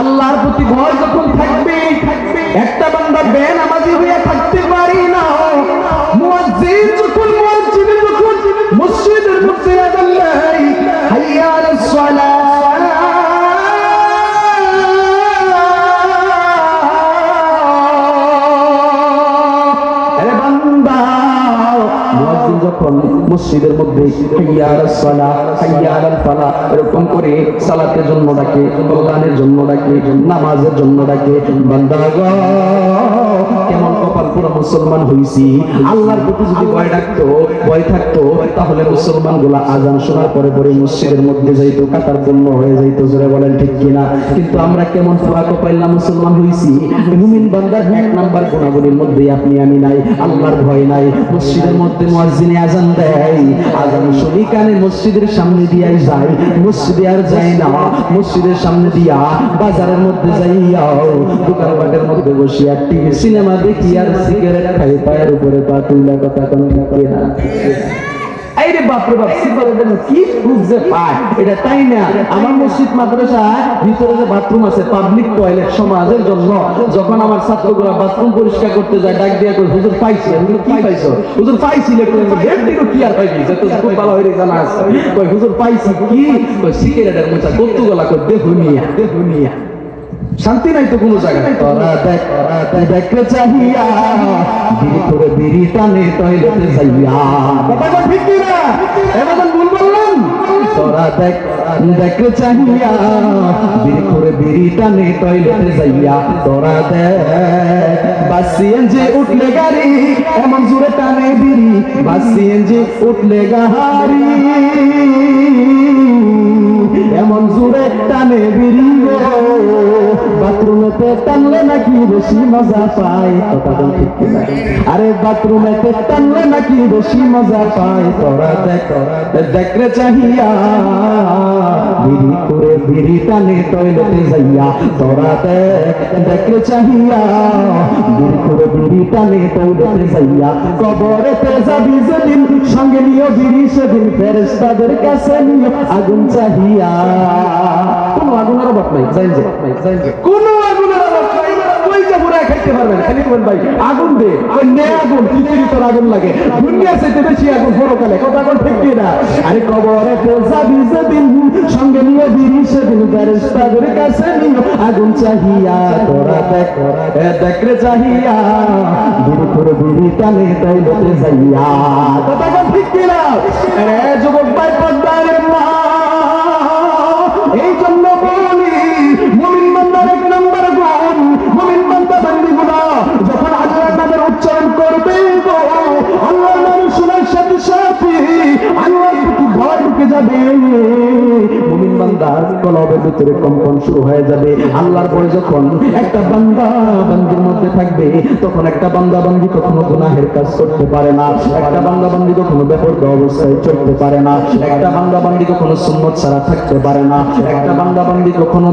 আল্লাহর প্রতি ভয় যখন থাকবে একটা বান্দা বেনামাজি হইয়া থাকতে পারি। যখন মসজিদের মধ্যে এরকম করে সালাতের জন্য ডাকে প্রদানের জন্য ডাকে, নামাজের জন্য ডাকে কেমন কপাল পুরো মুসলমান আল্লাহর প্রতি যদি ভয় ডাকতো, ভয় থাকতো, তাহলে মুসলমানগুলা আজান শোনার পরে পরে মসজিদের মধ্যে কাতার পূর্ণ হয়ে জোরে বলেন ঠিক কিনা? কিন্তু আমরা কেমন পুরা মুসলমান মুমিন বান্দার এক নাম্বার মধ্যে আপনি আমি নাই, আল্লাহর ভয় নাই। মসজিদের মধ্যে মুয়াজ্জিনে আজান দেয়। আজান শুনি কানে মসজিদের সামনে দিয়াই যাই। মসজিদে আর যাই না, মসজিদের সামনে দিয়া বাজারের মধ্যে যাইয়াও দোকানপাটের মধ্যে বসিয়া টিভি, সিনেমা দেখি আর সিগারেট খাই, পায়ের উপরে পা তুইলা কথা কোন না এই রে বাপ বাপ সিগারেটের কি সুখ যে পায়। এটা তাই না? আমার মসজিদ মাদ্রাসা ভিতরে যে বাথরুম আছে পাবলিক টয়লেট সমাজের জন্য। যখন আমার ছাত্রগুলো বাথরুম পরিষ্কার করতে যায় ডাক দিয়া হুজুর পাইছি কি পাইছো। হুজুর পাইছি থেকে কি আর পাইছি যে তো খুব ভালো হয়ে জানা আছে। কই হুজুর পাইছি কি? কই সিগারেটের মুছা কত গলা কই দেহুনিয়া দেহুনিয়া শান্তি নাই তো কোনো জায়গায়? তোরা দেখ দেখতে চাহিয়া। বিড়ি করে বিড়ি টানে টয়লেটে যাইয়া। কথাটা ঠিক কি না এবার ভুল বললাম। তোরা দেখ দেখতে চাহিয়া। বিড়ি করে বিড়ি টানে টয়লেটে যাইয়া। তোরা দেখ বাসিয়েন যে উঠলে গাড়ি এমন জোরে টানে বিড়ি। যে উঠলে গাড়ি। এমন জোরে টানে গো বাথরুমেতে টানলে নাকি বেশি মজা পায়? আরে বাথরুমেতে টানলে নাকি বেশি মজা পায়? তোরা দেখ দেখলে চাহিয়া। বিড়ি করে বিড়ি টানে টয়লেটে যাইয়া। তোরা দেখ দেখলে চাহিয়া। বিড়ি করে বিড়ি টানে টয়লেটে যাইয়া। কবরেতে যাবি যেদিন সঙ্গে নিও বিড়ি সেদিন ফেরেস্তাদের কাছে নিও আগুন চাহিয়া। কোনো আগুনের অভাব নাই জানেন যে। কোনো ওই যে পুরা খাইতে পারবেন খালি ভাই। আগুন দে, ওই নে আগুন খিচুড়ি তোর আগুন লাগে। দুনিয়া চাইতে বেশি আগুন পরকালে কথা কোন ঠিক না? আরে কবরে সঙ্গে নিয়ে বিড়ি সেদিন ফেরেস্তাদের কাছে নিও আগুন চাহিয়া, তোরা দেখ দেখ রে চাহিয়া। বিড়ি করে বিড়ি টানে তাই লোকে যাইয়া। কথা কোন ঠিক না? আরে যুবক ভাই যাবে। মুমিন বান্দার কলবের ভিতরে কম্পন শুরু হয়ে যাবে। আল্লাহর পরে যখন একটা বান্দা বান্দির মধ্যে থাকবে, তখন একটা বান্দা বান্দি কখনো গুনাহের কাজ করতে পারে না। একটা বান্দা বান্দি কখনো অবস্থায় চলতে পারে না। একটা বান্দা বান্দি কখনো সুন্নত ছাড়া থাকতে পারে না। একটা বান্দা বান্দি কখনো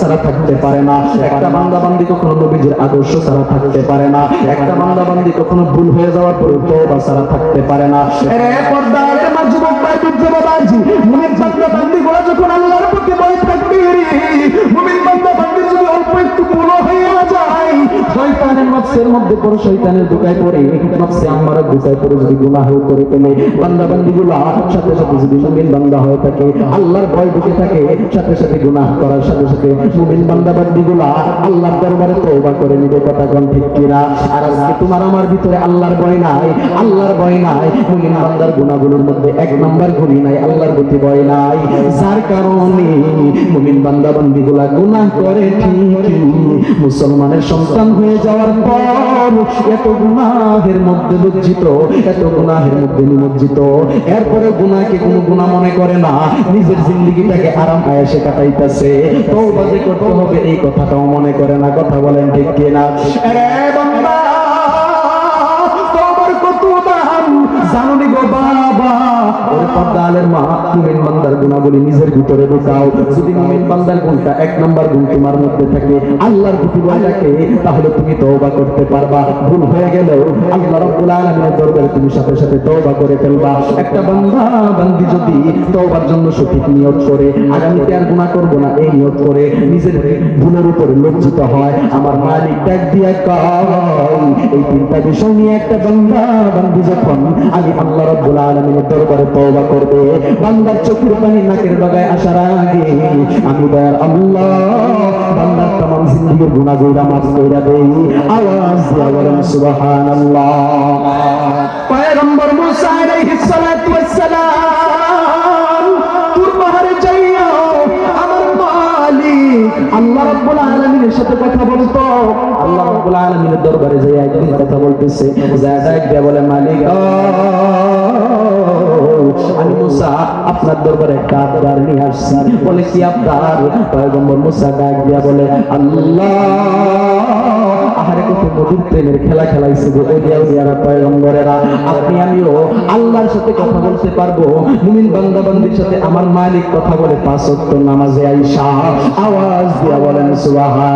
ছাড়া থাকতে পারে না। একটা বান্দা বান্দি কখনো নবীজির আদর্শ ছাড়া থাকতে পারে না। একটা বান্দা বান্দি কখনো ভুল হয়ে যাওয়ার পরে তওবা ছাড়া থাকতে পারে না। পর্দার মা মুমিন বান্দা বান্দি যখন আল্লাহর প্রতি ভয় থাকবে মুমিন বান্দা নফসের মধ্যে পড়ে শয়তানের দুকায় পড়ে। নফসে আমার দুকায় পড়ে যদি গুনাহ করে ফেলে বান্দা বান্দি গুলো সাথে সাথে যদি মুমিন বান্দা হয়ে থাকে, আল্লাহর ভয় ঢুকে থাকে, সাথে সাথে গুনাহ করার সাথে সাথে মুমিন বান্দা বান্দি গুলো আল্লাহর দরবারে তওবা করে নিবে, কথা কোন ঠিক কিনা? আর আজকে তোমার আমার ভিতরে আল্লাহর ভয় নাই, আল্লাহর ভয় নাই, মুমিন বান্দার গুনাহগুলোর মধ্যে এক নাম্বার গুণই নাই, আল্লাহর প্রতি ভয় নাই। যার কারণে মুমিন বান্দা বান্দি গুলা গুনাহ করে ঠিকই, মুসলমানের সন্তান হয়ে যাওয়ার পর এত গুনাহের মধ্যে লজ্জিত, এত গুনাহের মধ্যে নিমজ্জিত। এরপরে গুনাহকে কোনো গুনাহ মনে করে না, নিজের জিন্দগিটাকে আরাম আয়াসে কাটাইতেছে। তো যে করতে হবে, এই কথাটাও মনে করে না। কথা বলেন ঠিক কিনা? রে বান্দা তোমার কত দাম জানুনি গো ওরে মা মুমিন বান্দার নিজের ভিতরে ঢুকাও। যদি মুমিন বান্দার গুণটা এক নাম্বার গুণ তোমার মধ্যে থাকে, আল্লাহর তাহলে তুমি তওবা করতে পারবা। ভুল হয়ে গেলেও আল্লাহ আলামিনের দরবারে তুমি সাথে সাথে তওবা করে ফেলবা। একটা বান্দা, বান্দি যদি তওবার জন্য সঠিক নিয়ত করে, আগামীতে আর করব না, এই নিয়ত করে নিজের ভুলের উপরে লজ্জিত হয়। আমার মালিক কয়, এই তিনটা বিষয় নিয়ে একটা বান্দা, বান্দি যখন আমি আল্লাহ রাব্বুল আলামিনের দরবারে তওবা করবে। বান্দার চোখের পানি নাকের ডগায় আসার আগে আমি দয়ার আল্লাহ, বান্দার তামাম জিন্দেগীর গুইরা মাফ কইরা দেই। আওয়াজ দিয়া বলেন, সুবহানাল্লাহ। পয়গম্বর মুসা আলাইহিস সালাতু ওয়াস সালাম তুর পাহাড়ে যাইয়া আমার মালিক, আল্লাহ রাব্বুল আলামিনের সাথে কথা বলতো। আল্লাহ রাব্বুল আলামিনের দরবারে যাইয়া একদিন কথা বলতেছে। যায় বলে, মালিক আমি মুসা, আপনার দরবারে নিয়ে আসছি। বলে, কি পয়গম্বর মুসা ডাক দিয়া বলে, আল্লাহ, আহারে কত প্রেমের খেলা খেলাইছে গো। পয়গম্বরেরা, আপনি, আমিও আল্লাহর সাথে কথা বলতে পারব। মুমিন বান্দা বান্দির সাথে আমার মালিক কথা বলে পাঁচ নামাজে আইসা। আওয়াজ দিয়া বলেন সুবহানাল্লাহ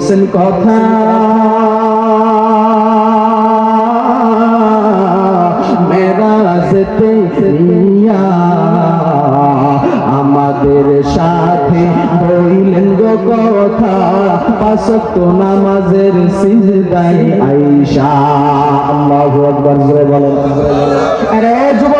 বলছেন কথা। মেরাজতে আমাদের সাথে বইলেন কথা। পাঁচক্ত নামাজের সিজদাই আইসা। আল্লাহু বলেন। আরে যুবক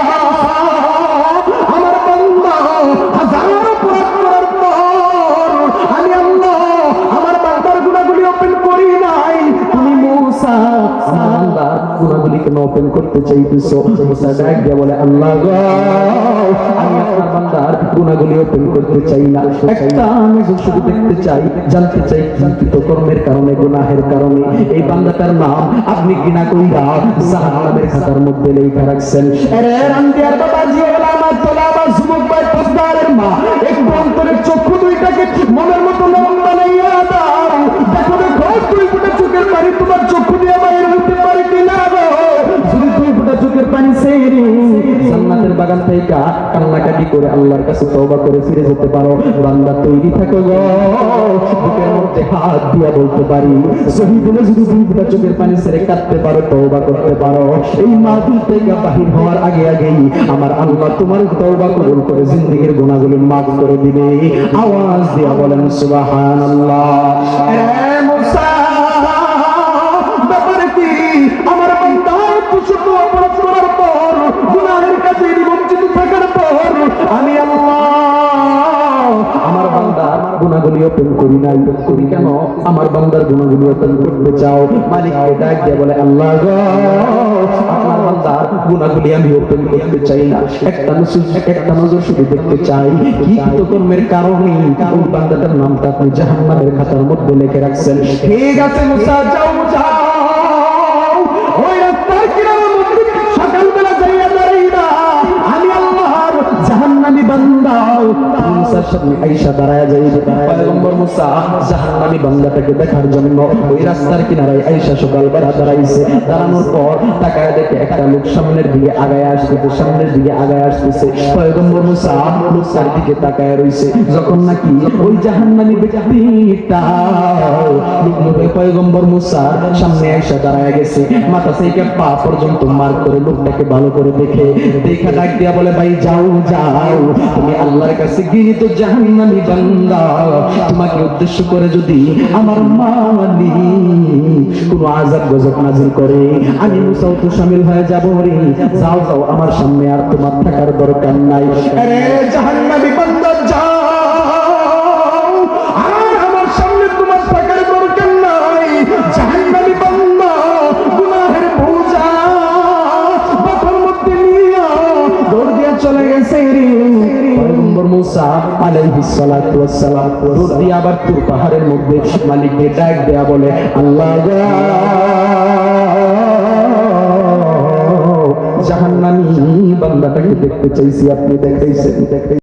ওপেন করতে চাইতেছো, মূসা ডাক দিয়া বলে, আল্লাহ গো, আমি আপনার বান্দার গুণাগুলি ওপেন করতে চাই না একটা নজর শুধু দেখতে চাই, জানতে চাই কি তো কর্মের কারণে, গুনাহের কারণে, এই বান্দাটার নাম আপনি ঘৃণা কইরা খাতার মধ্যে লেখা রাখছেন। আরে ওলা আমার তোলা ভাই মা, একটু অন্তরের চক্ষু দুইটাকে মনের মতো বাগান থেকে কান্নাকাটি করে আল্লাহর কাছে তওবা করে ফিরে যেতে পারো। বান্দা তৈরি থাকো গো। বুকের মধ্যে হাত দিয়া বলতে পারি, শহীদ হলে যদি দুই ফুটা চোখের পানি ছেড়ে কাটতে পারো, তওবা করতে পারো। এই মাহফিল থেকে বাহির হওয়ার আগে আগেই আমার আল্লাহ তোমার তওবা কবুল করে জিন্দেগীর গুনাহগুলো মাফ করে দিবে। আওয়াজ দিয়া বলেন, সুবহানাল্লাহ। এ মুসা গুণাগুলি ওপেন করি নাই করি কেন? আমার বান্দার গুণাগুলি ওপেন করতে চাও? মালিককে ডাক দিয়ে বলে, আল্লাহ আপনার বান্দার গুণাগুলি আমি ওপেন করতে চাই না। একটা নজর একটা নজর শুধু দেখতে চাই। কি কর্মের কারণে ওই বান্দাটার নামটা আপনি জাহান্নামের খাতার মধ্যে লিখে রাখছেন? ঠিক আছে, মুসা, যাও যাও সামনে আইসা দাঁড়ায় যাইবে পয়গম্বর মুসা, জাহান্নামী বান্দাটাকে দেখার জন্য ওই রাস্তার কিনারায় দাঁড়াইছে। দাঁড়ানোর পর তাকায় দেখে একটা লোক সামনের দিকে আগায় আসতেছে, সামনের দিকে আগায় আসতেছে। পয়গম্বর মুসা দিকে তাকায় যখন নাকি ওই জাহান্নামী পয়গম্বর মুসা সামনে দাঁড়ায় গেছে। মাথা থেকে পা পর্যন্ত মার করে লোকটাকে ভালো করে দেখে। দেখা ডাক দিয়া বলে, ভাই, যাও যাও। তুমি আল্লাহর কাছে গৃহীত জাহান্নামী বান্দা। তোমাকে উদ্দেশ্য করে যদি আমার মানি কোনো আজাব গজব নাজিল করে, আমি মুসাও তো শামিল হয়ে যাব রে। যাও যাও, আমার সামনে আর তোমার থাকার দরকার নাই। আরে জাহান্নামী বান্দা, যাও। চলে গেছে রে। সালাম দৌড় দিয়া আবার তুর পাহাড়ের মধ্যে মালিককে ডাক দেয়া বলে, আল্লাহ জাহান্নামী বান্দাটাকে দেখতে চাইছি, আপনি দেখাইছেন দেখাই